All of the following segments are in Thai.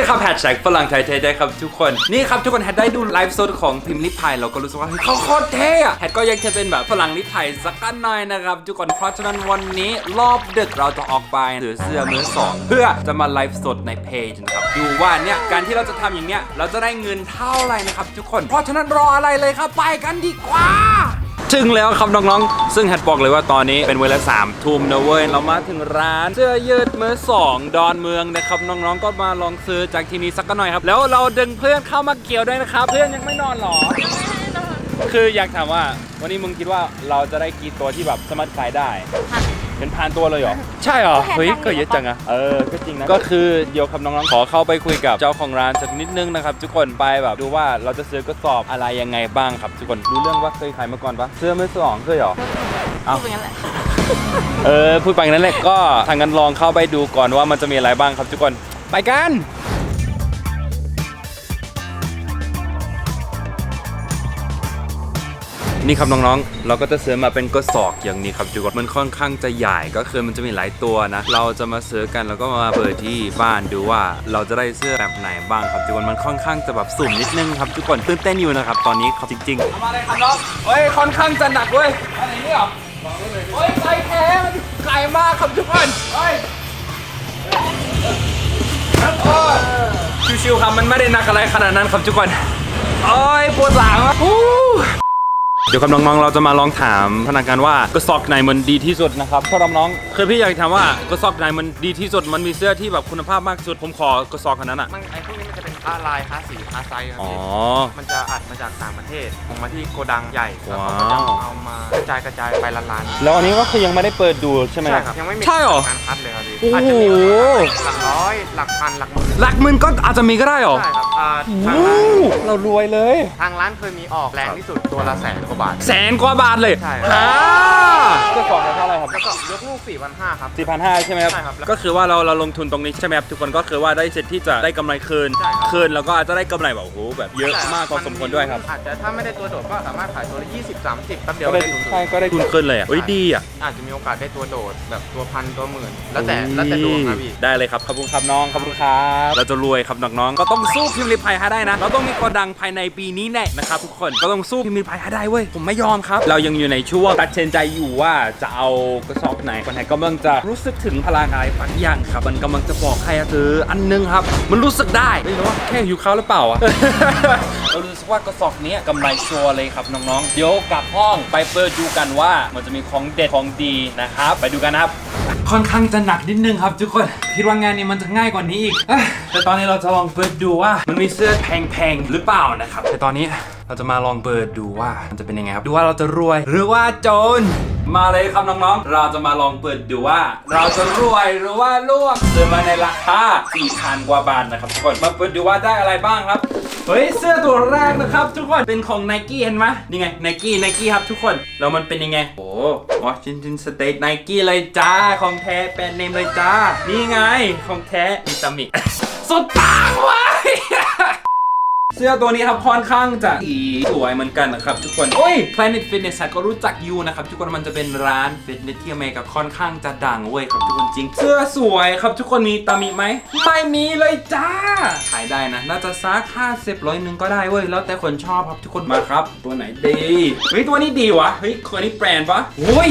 ยครับแฮชแท็กฝรั่งไทยเทได้ครับทุกคน นี่ครับทุกคนแฮชได้ดูไลฟ์สดของพิมพ์ลิพายเราก็รู้สึกว่าเฮ้ยเขาโคตรเท่อะแฮชก็ยังจะเป็นแบบฝรั่งลิพายสักกันหน่อยนะครับทุกคนเพราะฉะนั้นวันนี้รอบดึกเราจะออกไปหรือเสื้อมือสองเพื่อจะมาไลฟ์สดในเพจนะครับดูว่าเนี่ยการที่เราจะทำอย่างเนี้ยเราจะได้เงินเท่าไหร่นะครับทุกคน เพราะฉะนั้นรออะไรเลยครับไปกันดีกว่า ถึงแล้วครับน้องๆ ซึ่งแฮดบอกเลยว่าตอนนี้เป็นเวลาสามทุ่มนะเว้ย เรามาถึงร้านเสื้อยืดมือสองดอนเมืองนะครับน้องๆ ก็มาลองซื้อจากที่นี้สักหน่อยครับ แล้วเราดึงเพื่อนเข้ามาเกี่ยวด้วยนะครับ เพื่อนยังไม่นอนหรอ คืออยากถามว่า วันนี้มึงคิดว่าเราจะได้กี่ตัวที่แบบสามารถขายได้ เป็นพันตัวเลยเหรอ ใช่เหรอ เฮ้ยก็เยอะจังอะเออ ก็จริงนะ ก็คือเดี๋ยวครับน้องๆ ขอเข้าไปคุยกับเจ้าของร้านสักนิดนึงนะครับทุกคนไปแบบดูว่าเราจะซื้อกระสอบอะไรยังไงบ้างครับทุกคนรู้เรื่องว่าเคยขายมาก่อนปะเสื้อมือสองเคยเหรอเอาพูดอย่างนั้นแหละเออพูดไปงั้นแหละก็ทางกันลองเข้าไปดูก่อนว่ามันจะมีอะไรบ้างครับทุกคนไปกัน นี่ครับน้องๆ เราก็จะซื้อมาเป็นกระสอบอย่างนี้ครับทุกคนมันค่อนข้างจะใหญ่ก็คือมันจะมีหลายตัวนะ เราจะมาซื้อกันแล้วก็มาเปิดที่บ้านดูว่าเราจะได้เสื้อแบบไหนบ้างครับทุกคนมันค่อนข้างจะแบบสุ่มนิดนึงครับทุกคนตื่นเต้นอยู่นะครับตอนนี้ครับจริงๆ มาเลยครับน้องเฮ้ยค่อนข้างจะหนักเว้ยอะไรนี่หรอโอ้ยไกลแท้มันไกลมากครับทุกคนเฮ้ยชิวๆครับมันไม่ได้หนักอะไรขนาดนั้นครับทุกคนโอ้ยปวดหลังอะอู้ เดี๋ยวครับน้องๆเราจะมาลองถามพนักงานว่ากระสอบไหนมันดีที่สุดนะครับเพราะน้องๆคือพี่อยากถามว่ากระสอบไหนมันดีที่สุดมันมีเสื้อที่แบบคุณภาพมากที่สุดผมขอกระสอบคันนั้นอะ มันไอ้พวกนี้ มันจะเป็นผ้าลายผ้าสีผ้าไซส์ครับอ๋อ พี่มันจะอัดมาจากต่างประเทศส่งมาที่โกดังใหญ่แล้วว้าวเขาก็จะเอามากระจายกระจายไปละลานแล้วอันนี้ก็คือยังไม่ได้เปิดดูใช่ไหม ใช่ครับยังไม่มีใช่เหรอ การคัดเลยครับพี่โอ้โห อาจจะมีหลักร้อยหลักพันหลักหมื่นหลักหมื่นก็อาจจะมีก็ได้เหรอ ใช่ครับอ่าทางโอ้ร้านเรารวยเลย ทางร้านเคยมีออกแรงที่สุดตัวละแสนกว่าบาท แสนกว่าบาทเลยใช่ อ่าก็สองเท่าไหร่ครับแล้วก็ยกลูก4 5 0 0ครับสี่พันห้าใช่ไหมครับ ใช่ครับก็คือว่าเราเราลงทุนตรงนี้ใช่ไหมครับทุกคนก็คือว่าได้สิทธิ์ที่จะได้กำไรคืน ใช่ครับคืนแล้วก็อาจจะได้กำไรแบบโอ้โหแบบเยอะมากพอสมควรด้วยครับอาจจะถ้าไม่ได้ตัวโดดก็สามารถขายตัวละ20 30แป๊บเดียวก็ได้ได้ทุนใช่ก็ได้ทุนคืนเลยอะเฮ้ยดีอะอาจจะมีโอกาสได้ตัวโดดแบบตัวพันตัวหมื่น แล้วแต่แล้วแต่ดวงครับพี่ ได้เลยครับขอบคุณครับน้องขอบคุณครับเราจะรวยครับน้องๆก็ต้องสู้พิมพ์ริพายให้ได้นะ เราต้องมีโกดังภายในปีนี้แน่นะครับทุกคนก็ต้องสู้พิมพ์ริพายให้ได้เว้ยผมไม่ยอมครับ เรายังอยู่ในช่วงตัดสินใจอยู่ว่าจะเอากระสอบไหนคนไหนกำลังจะรู้สึกถึงพลังอะไรบางอย่างครับ มันกำลังจะบอกให้ซื้ออันนึงครับ มันรู้สึกได้ไม่รู้ว่าแค่หิวข้าวหรือเปล่าอะ เรารู้สึกว่ากระสอบเนี้ยกำไรชัวร์เลยครับน้องๆ เดี๋ยวกลับห้องไปเปิดดูกันว่ามันจะมีของเด็ดของดีนะครับ ไปดูกันนะครับ ค่อนข้างจะหนักนิดนึงครับทุกคนคิดว่างานนี้มันจะง่ายกว่านี้อีกเอ้ยแต่ตอนนี้เราจะลองเปิดดูว่า มันมีเสื้อแพงๆหรือเปล่านะครับแต่ตอนนี้เราจะมาลองเปิดดูว่ามันจะเป็นยังไงครับดูว่าเราจะรวยหรือว่าจน มาเลยครับน้องๆ เราจะมาลองเปิดดูว่า เราจะรวยหรือว่าล่วงซื้อมาในราคา4,000กว่าบาทนะครับทุกคนมาเปิดดูว่าได้อะไรบ้างครับเฮ้ยเสื้อตัวแรกนะครับ ทุกคนเป็นของ n นกี้เห็นไหมนี่ไง n นกี้ n นกี้ครับทุกคนแล้วมันเป็นยังไงโอ้วอชิงตันสเตทไนกี้เลยจ้าของแท้แบรนด์เนมเลยจ้า นี่ไงของแท้อิตามิ สุดปังว้ย เสื้อตัวนี้ครับค่อนข้างจะสีสวยเหมือนกันนะครับทุกคนโอ้ย Planet Fitness ก็รู้จักอยู่นะครับทุกคนมันจะเป็นร้านฟิตเนสที่อเมริกาค่อนข้างจะดังเว้ยครับทุกคนจริง เสื้อสวยครับทุกคนมีตามีไหมไม่มีเลยจ้าขายได้นะน่าจะซักห้าสิบร้อยหนึ่งก็ได้เว้ยแล้วแต่คนชอบครับทุกคนมาครับ ตัวไหนดีเฮ้ยตัวนี้ดีวะเฮ้ยตัวนี้แบรนด์ปะโอ้ย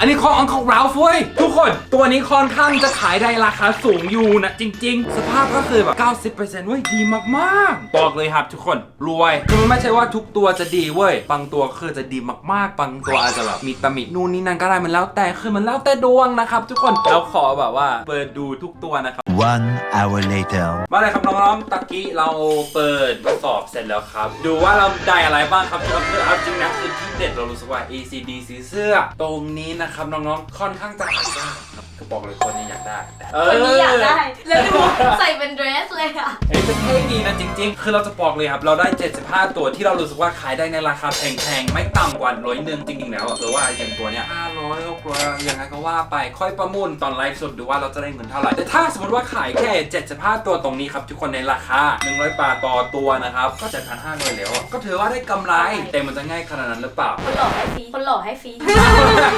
อันนี้ของ Uncle Ralph เว้ยทุกคนตัวนี้ค่อนข้างจะขายได้ราคาสูงอยู่นะจริง ๆ สภาพก็คือแบบ90%เว้ยดีมากๆ บอกเลยครับทุกคนรวยคือมันไม่ใช่ว่าทุกตัวจะดีเว้ยบางตัวคือจะดีมากๆบางตัวอาจจะแบบมีตำหนินู่นนี่นั่นก็ได้มันแล้วแต่คือมันแล้วแต่ดวงนะครับ ทุกคนแล้วขอแบบว่าเปิดดูทุกตัวนะครับ One hour later. มาเลยครับน้องๆตะกี้เราเปิดทดสอบเสร็จแล้วครับ ดูว่าเราได้อะไรบ้างครับทุกคนคือเอาจริงนะคือที่เด็ดเรารู้สึกว่า ACDC เสื้อตรงนี้นะครับน้องๆ ค่อนข้างจะหายากครับคือบอกเลยคนนี้อยากได้คนนี้อยากได้ แล้วดูใส่เป็นเดรสเลยอะเฮ้ยจะเท่ดีนะจริง ๆ คือเราจะบอกเลยครับ เราได้ 75 ตัวที่เรารู้สึกว่าขายได้ในราคาแพงๆ ไม่ต่ำกว่าร้อยหนึ่งจริงๆ แล้วอะหรือว่าอย่างตัวเนี้ย500 600ยังไงก็ว่าไปค่อยประมูลตอนไลฟ์สดดูว่าเราจะได้เงินเท่าไหร่ แต่ถ้าสมมติว่าขายแค่ 75 ตัวตรงนี้ครับทุกคนในราคา 100บาทต่อตัวนะครับ ก็7,500แล้วอะก็ถือว่าได้กำไร แต่มันจะง่ายขนาดนั้นหรือเปล่า คนหล่อให้ฟรีคนหล่อให้ฟรี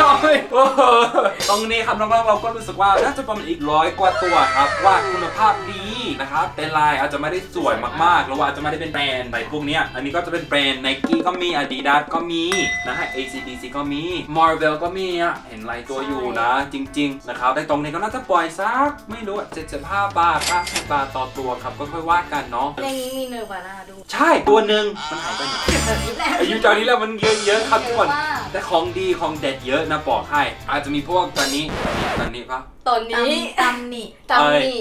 โอ้โหตรงนี้ครับน้องๆเราก็รู้สึกว่าน่าจะประมาณอีกร้อยกว่าตัวครับ ว่าคุณภาพดีนะครับแต่ลายอาจจะไม่ได้สวยมากๆหรือว่าอาจจะไม่ได้เป็นแบรนด์ในพวกเนี้ยอันนี้ก็จะเป็นแบรนด์ Nike ก็มี Adidas ก็มีนะฮะ ACDC ก็มี Marvel ก็มีอะเห็นลายตัวอยู่นะ จริง ๆ นะครับแต่ตรงนี้ก็น่าจะปล่อยสักไม่รู้75บาท50บาทต่อตัวครับก็ค่อยว่ากันเนาะในนี้มีเนอร์วาน่าดูใช่ตัวหนึ่งมันหายไปไหนอายุจอนี้แล้วมันเยอะๆครับทุกคน เยอะมาก แต่ของดีของเด็ดเยอะนะบอกให้ อาจจะมีพวกตอนนี้ตอนนี้ปะตอนนี้ตำหนิตำนี่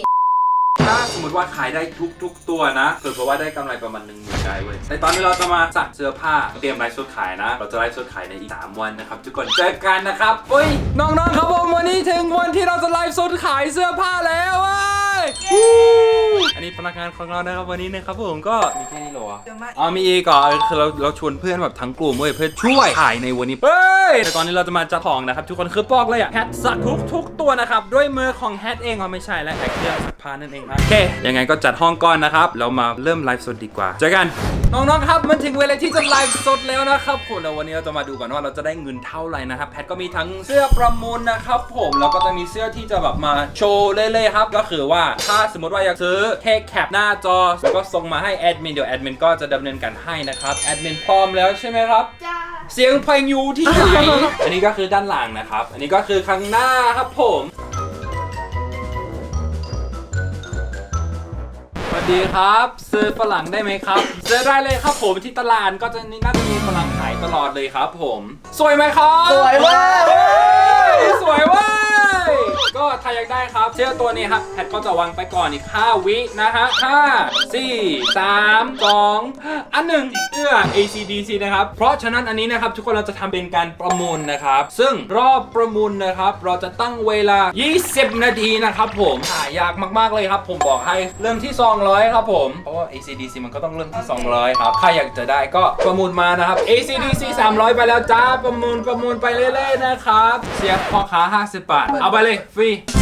ถ้าสมมติว่าขายได้ทุกๆตัวนะเผื่อว่าได้กำไรประมาณหนึ่งหมื่นได้เว้ยแต่ตอนนี้เราจะมาสั่งเสื้อผ้าเตรียมไลฟ์สดขายนะ เราจะไลฟ์สดขายในอีก3วันนะครับ ทุกคนเจอกันนะครับอุ้ยน้องๆครับผมวันนี้ถึงวันที่เราจะไลฟ์สดขายเสื้อผ้าแล้วเว้ย อันนี้พนักงานของเรานะครับวันนี้นะครับผมก็มีแค่นี้เหรอวะเดี๋ยวมาอ๋อมีอีกก่อนคือเราเราชวนเพื่อนแบบทั้งกลุ่มเว้ยเพื่อช่วยขายในวันนี้เฮ้ยแต่ตอนนี้เราจะมาจัดของนะครับทุกคนคือบอกเลยอะแฮทสักทุกทุกตัวนะครับด้วยมือของแฮทเองอ๋อไม่ใช่และแอคเครื่องสักพานั่นเองครับโอเคยังไงก็จัดห้องก่อนนะครับเรามาเริ่มไลฟ์สดดีกว่าเจอกันน้องๆครับมันถึงเวลาที่จะไลฟ์สดแล้วนะครับผมแล้ววันนี้เราจะมาดูกันว่าเราจะได้เงินเท่าไหร่นะครับแพทก็มีทั้งเสื้อประมูลนะครับผมแล้วก็จะมีเสื้อที่จะแบบมาโชว์เล่ๆครับก็คือว่าถ้าสมมติว่าอยากซื้อแค่แคปหน้าจอแล้วก็ส่งมาให้แอดมินเดี๋ยวแอดมินก็จะดำเนินการให้นะครับแอดมินพร้อมแล้วใช่ไหมครับ จ้าเสียงเพลงอยู่ที่ไหน อันนี้ก็คือด้านหลังนะครับ อันนี้ก็คือข้างหน้าครับผม สวัสดีครับซื้อฝรั่งได้ไหมครับซื้อได้เลยครับผมที่ตลาดก็จะนี่น่าจะมีฝรั่งขายตลอดเลยครับผม สวยไหมครับ สวยเว้ยเฮ้ยสวยเว้ยก็ ถ้าอยากได้ครับเสื้อตัวนี้ครับแพทก็จะวางไปก่อนอีก 5 วินะฮะ5 4 3 2 อันหนึ่งเสื้อ ACDC นะครับ เพราะฉะนั้นอันนี้นะครับทุกคนเราจะทำเป็นการประมูลนะครับ ซึ่งรอบประมูลนะครับ เราจะตั้งเวลา 20 นาทีนะครับผมหายากมากๆเลยครับ ผมบอกให้เริ่มที่ 200 ครับผมเพราะว่า ACDC มันก็ต้องเริ่มที่ 200 ครับใครอยากจะได้ก็ประมูลมานะครับ ACDC 300 ไปแล้วจ้าประมูลประมูลไปเรื่อยๆนะครับ เสียพ่อค้า 50 บาท เอาไปเลยฟรี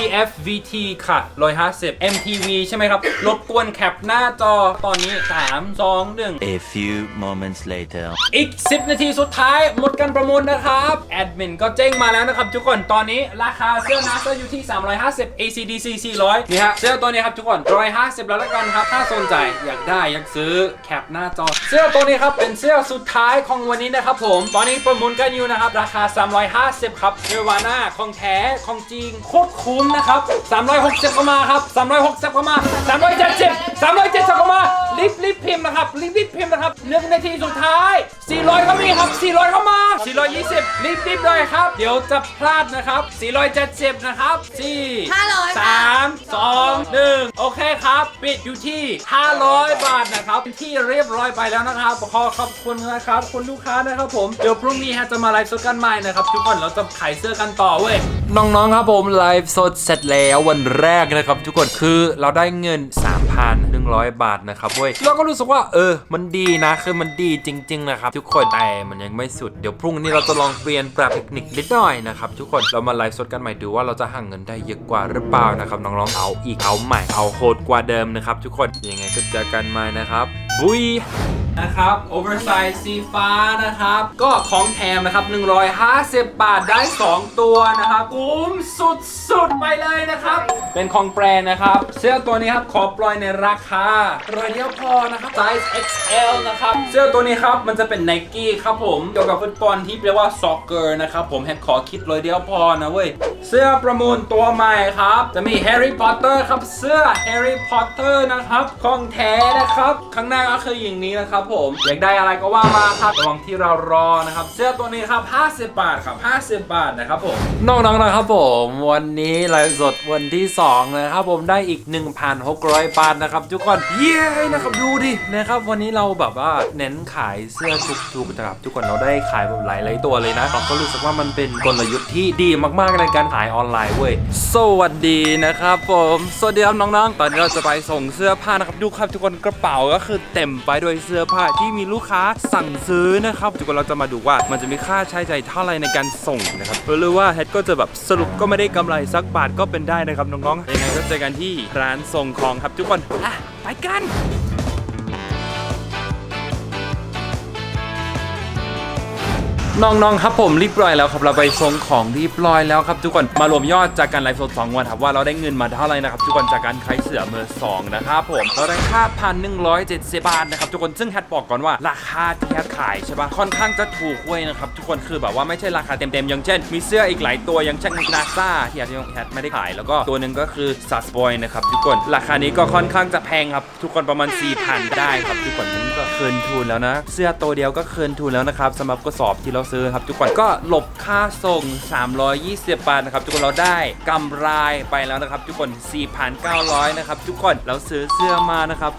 CFVT ค่ะ150 MTV ใช่ไหมครับ รบกวนแคปหน้าจอตอนนี้ 3 2 1 A few moments later. อีก 10 นาทีสุดท้าย หมดการประมูลนะครับ แอดมินก็แจ้งมาแล้วนะครับ ทุกคนตอนนี้ราคาเสื้อนาสอยู่ที่ 350 ACDC 400 นี่ฮะ เสื้อตัวนี้ครับทุกคน 150 แล้วละกันครับ ถ้าสนใจอยากได้อยากซื้อแคปหน้าจอ เสื้อตัวนี้ครับ เป็นเสื้อสุดท้ายของวันนี้นะครับผม ตอนนี้ประมูลกันอยู่นะครับ ราคา 350 ครับเนวาน่าของแท้ของจริงโคตรคุ้มนะครับ360เข้ามาครับ360เข้ามา370 370เข้ามารีบรีบพิมพ์นะครับรีบรีบพิมพ์นะครับหนึ่งนาทีสุดท้าย 400 ก็มีครับ 400 เข้ามา 420 รีบรีบเลยครับ เดี๋ยวจะพลาดนะครับ 470 นะครับ 4 500 3 2 1 โอเคครับ ปิดอยู่ที่ 500 บาทนะครับที่เรียบร้อยไปแล้วนะครับ ขอขอบคุณนะครับคุณลูกค้านะครับผม เดี๋ยวพรุ่งนี้ฮะจะมาไลฟ์สดกันใหม่นะครับ ทุกคนเราจะขายเสื้อกันต่อเว้ย น้องๆ ครับผม ไลฟ์สดเสร็จแล้ววันแรกนะครับ ทุกคนคือเราได้เงิน 3,100 บาทนะครับเว้ยเราก็รู้สึกว่าเออ มันดีนะคือมันดีจริง ๆ นะครับ ทุกคนแต่มันยังไม่สุดเดี๋ยวพรุ่งนี้เราจะลองเปลี่ยนปรับเทคนิคนิดหน่อยนะครับทุกคนเรามาไลฟ์สดกันใหม่ดูว่าเราจะหาเงินได้เยอะกว่าหรือเปล่านะครับน้องๆเอาอีกเอาใหม่เอาโหดกว่าเดิมนะครับทุกคนยังไงก็เจอกันใหม่นะครับ บุยนะครับ oversize สีฟ้านะครับ ก็ของแถมนะครับ 150 บาทได้ 2 ตัวนะครับคุ้มสุดๆ ไปเลยนะครับ เป็นของแบรนด์นะครับ เสื้อตัวนี้ครับ ขอปล่อยในราคาร้อยเดียวพอนะครับ size XL นะครับ เสื้อตัวนี้ครับ มันจะเป็น Nike ครับผมเกี่ยวกับฟุตบอลที่แปลว่า soccer นะครับ ผมแฮกขอคิดร้อยเดียวพอนะเว้ย เสื้อประมูลตัวใหม่ครับ จะมี Harry Potter ครับเสื้อ Harry Potter นะครับของแท้นะครับข้างหน้าก็คืออย่างนี้นะครับผมอยากได้อะไรก็ว่ามาครับระหว่างที่เรารอนะครับ เสื้อตัวนี้ครับ 50 บาทครับ 50 บาทนะครับผมน้องๆนะครับผม วันนี้ไลฟ์สดวันที่ 2 นะครับผมได้อีก 1,600 บาทนะครับทุกคนเย้นะครับดูดินะครับวันนี้เราแบบว่าเน้นขายเสื้อทุกๆนะครับทุกคนเราได้ขายแบบหลายๆตัวเลยนะเราก็รู้สึกว่ามันเป็นกลยุทธ์ที่ดีมากๆในการขายออนไลน์เว้ยสวัสดีนะครับผมสวัสดีครับน้องๆ ตอนนี้เราจะไปส่งเสื้อผ้านะครับดูครับทุกคนกระเป๋าก็คือเต็็มไปด้วยเสื้อผ้าที่มีลูกค้าสั่งซื้อนะครับทุกคนเราจะมาดูว่ามันจะมีค่าใช้จ่ายเท่าไรในการส่งนะครับหรือว่าเฮดก็จะแบบสรุปก็ไม่ได้กำไรสักบาทก็เป็นได้นะครับน้องๆยังไงก็เจอกันที่ร้านส่งของครับทุกคนอะไปกัน น้องๆครับผมรีบร้อยแล้วครับเราไปส่งของรีบร้อยแล้วครับทุกคนมารวมยอดจากการไลฟ์สด2วันครับว่าเราได้เงินมาเท่าไหร่นะครับทุกคนจากการขายเสือมือสองนะครับผมเราได้ค่าพันหนึ่งร้อยเจ็ดสิบบาทนะครับทุกคนซึ่งแฮทบอกก่อนว่าราคาที่แฮทขายใช่ปะค่อนข้างจะถูกเว้ยนะครับทุกคนคือแบบว่าไม่ใช่ราคาเต็มๆอย่างเช่น มีเสื้ออีกหลายตัวอย่างเช่นนาซาที่แฮทแฮทไม่ได้ขายแล้วก็ตัวหนึ่งก็คือซัสบอยนะครับทุกคนราคานี้ก็ค่อนข้างจะแพงครับทุกคนประมาณ4,000ได้ครับทุกคนนี่ก็คืนทุนแล้วนะ เสื้อตัวเดียวก็คืนทุนแล้วนะครับสำหรับกระสอบที่เราซื้อครับทุกคนก็หลบค่าส่ง 320 บาทนะครับทุกคนเราได้กำไรไปแล้วนะครับทุกคน 4,900 นะครับทุกคนเราซื้อเสื้อมานะครับ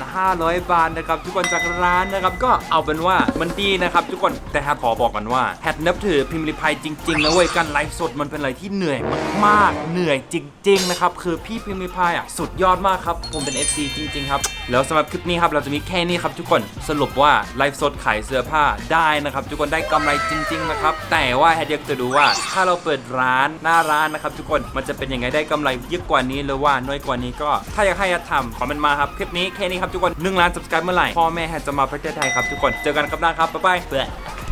4,500 บาทนะครับทุกคนจากร้านนะครับก็เอาเป็นว่ามันดีนะครับทุกคนแต่ฮทขอบอกกันว่าแฮทนับถือพิมพ์ริพายจริงๆนะเว้ยการไลฟ์สดมันเป็นอะไรที่เหนื่อยมากๆ เหนื่อยจริงๆนะครับคือพี่พิมพ์ริพายอะสุดยอดมากครับผมเป็น FC จริงๆครับแล้วสำหรับคลิปนี้ครับเราจะมีแค่นี้ครับทุกคนสรุปว่าไลฟ์สดขายเสื้อผ้าได้นะครับทุกคนได้กำไรจริง ๆ นะครับ แต่ว่าแฮดอยากจะดูว่า ถ้าเราเปิดร้านหน้าร้านนะครับ ทุกคนมันจะเป็นยังไงได้กำไรเยอะกว่านี้หรือว่าน้อยกว่านี้ก็ ถ้าอยากให้แฮททำคอมเมนต์มาครับคลิปนี้แค่นี้ครับทุกคน1ล้านสับสกายเมื่อไหร่พ่อแม่แฮดจะมาประเทศไทยครับทุกคนเจอกันครับหน้าครับบ๊ายบายเบื่อ